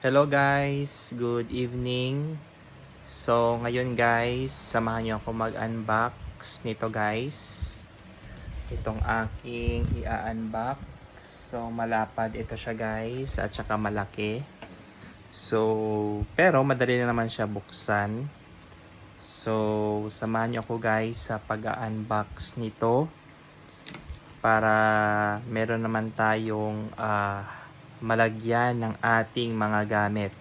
Hello guys, good evening. So ngayon guys, samahan niyo ako mag-unbox nito guys. Itong aking i-unbox. So malapad ito siya guys at saka malaki. So pero madali na naman siya buksan. So samahan niyo ako guys sa pag-unbox nito para meron naman tayong ah, malagyan ng ating mga gamit.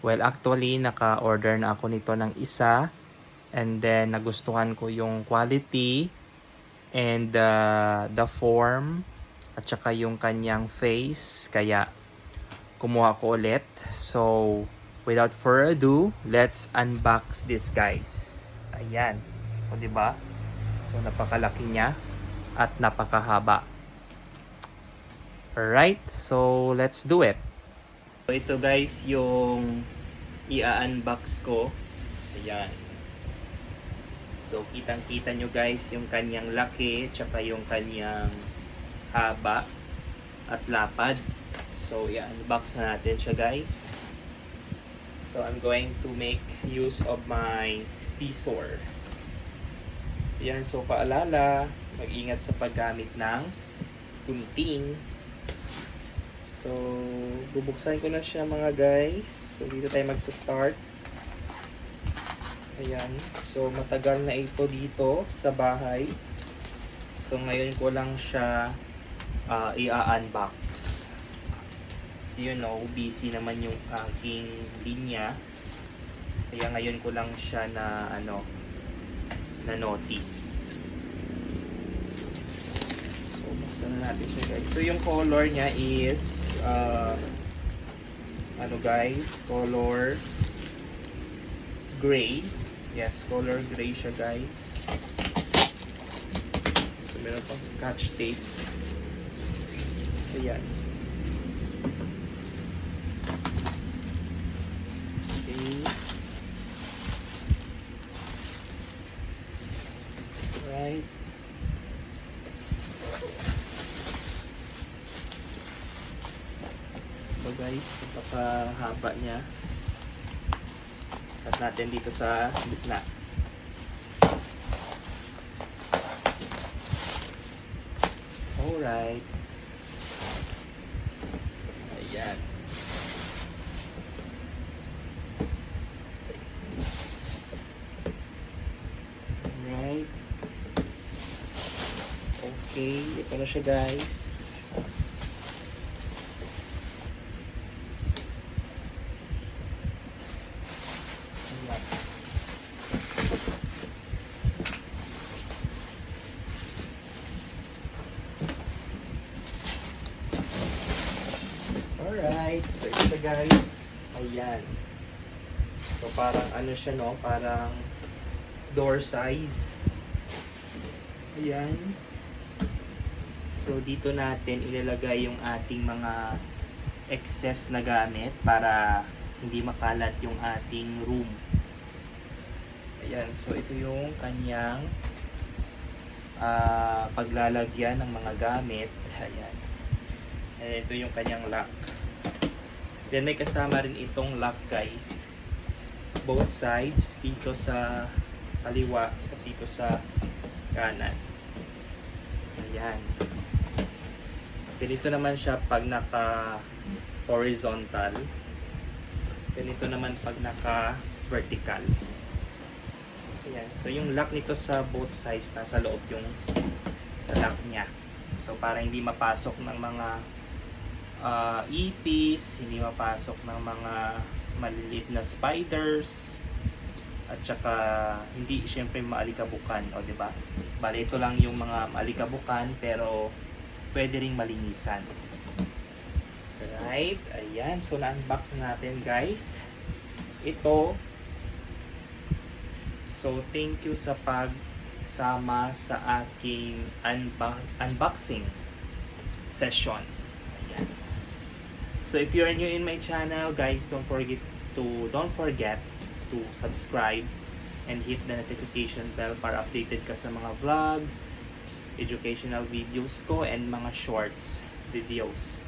Well, actually, naka-order na ako nito ng isa. And then, nagustuhan ko yung quality and uh, the form at saka yung kanyang face. Kaya, kumuha ko ulit. So, without further ado, let's unbox this guys. Ayan. O, di ba? So, napakalaki niya at napakahaba. Alright, so let's do it. So ito guys yung i-unbox ko. Ayan. So kitang kita nyo guys yung kanyang laki tsaka yung kanyang haba at lapad. So i-unbox na natin siya guys. So I'm going to make use of my scissor. Ayan, so paalala, mag-ingat sa paggamit ng gunting So, bubuksan ko na siya mga guys. So, dito tayo magsa-start. Ayan. So, matagal na ito dito sa bahay. So, ngayon ko lang siya uh, i-unbox. So, you know, busy naman yung aking linya. Kaya ngayon ko lang siya na, ano, na notice. So, buksan na natin siya guys. So, yung color niya is uh, ano guys, color gray. Yes, color gray siya guys. So, meron pang scotch tape. Ayan. Okay. Guys, napakahaba niya. Cut natin dito sa gitna. Alright. Ayan. Alright. Okay, ito na siya guys. Ayan. Alright, so ito guys, ayan. So parang ano siya no, parang door size. Ayan. So dito natin ilalagay yung ating mga excess na gamit para hindi makalat yung ating room. Ayan, so ito yung kanyang ah, paglalagyan ng mga gamit. Ayan. And ito yung kanyang lock. Then may kasama rin itong lock guys. Both sides, dito sa kaliwa at dito sa kanan. Ayan. Ganito naman siya pag naka horizontal. Ganito naman pag naka vertical. Ayan. So yung lock nito sa both sides nasa loob yung lock niya. So para hindi mapasok ng mga ah, ipis, hindi mapasok ng mga maliliit na spiders at saka hindi syempre maalikabukan, o di ba? Bale ito lang yung mga maalikabukan pero pwede ring malinisan. Right? Ayan. So, na-unbox na natin, guys. Ito. So, thank you sa pagsama sa aking unbo- unboxing session. So, if you're new in my channel, guys, don't forget to don't forget to subscribe and hit the notification bell para updated ka sa mga vlogs, educational videos ko, and mga shorts videos.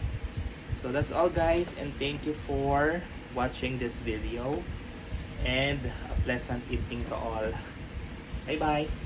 So that's all guys and thank you for watching this video and a pleasant evening to all. Bye bye!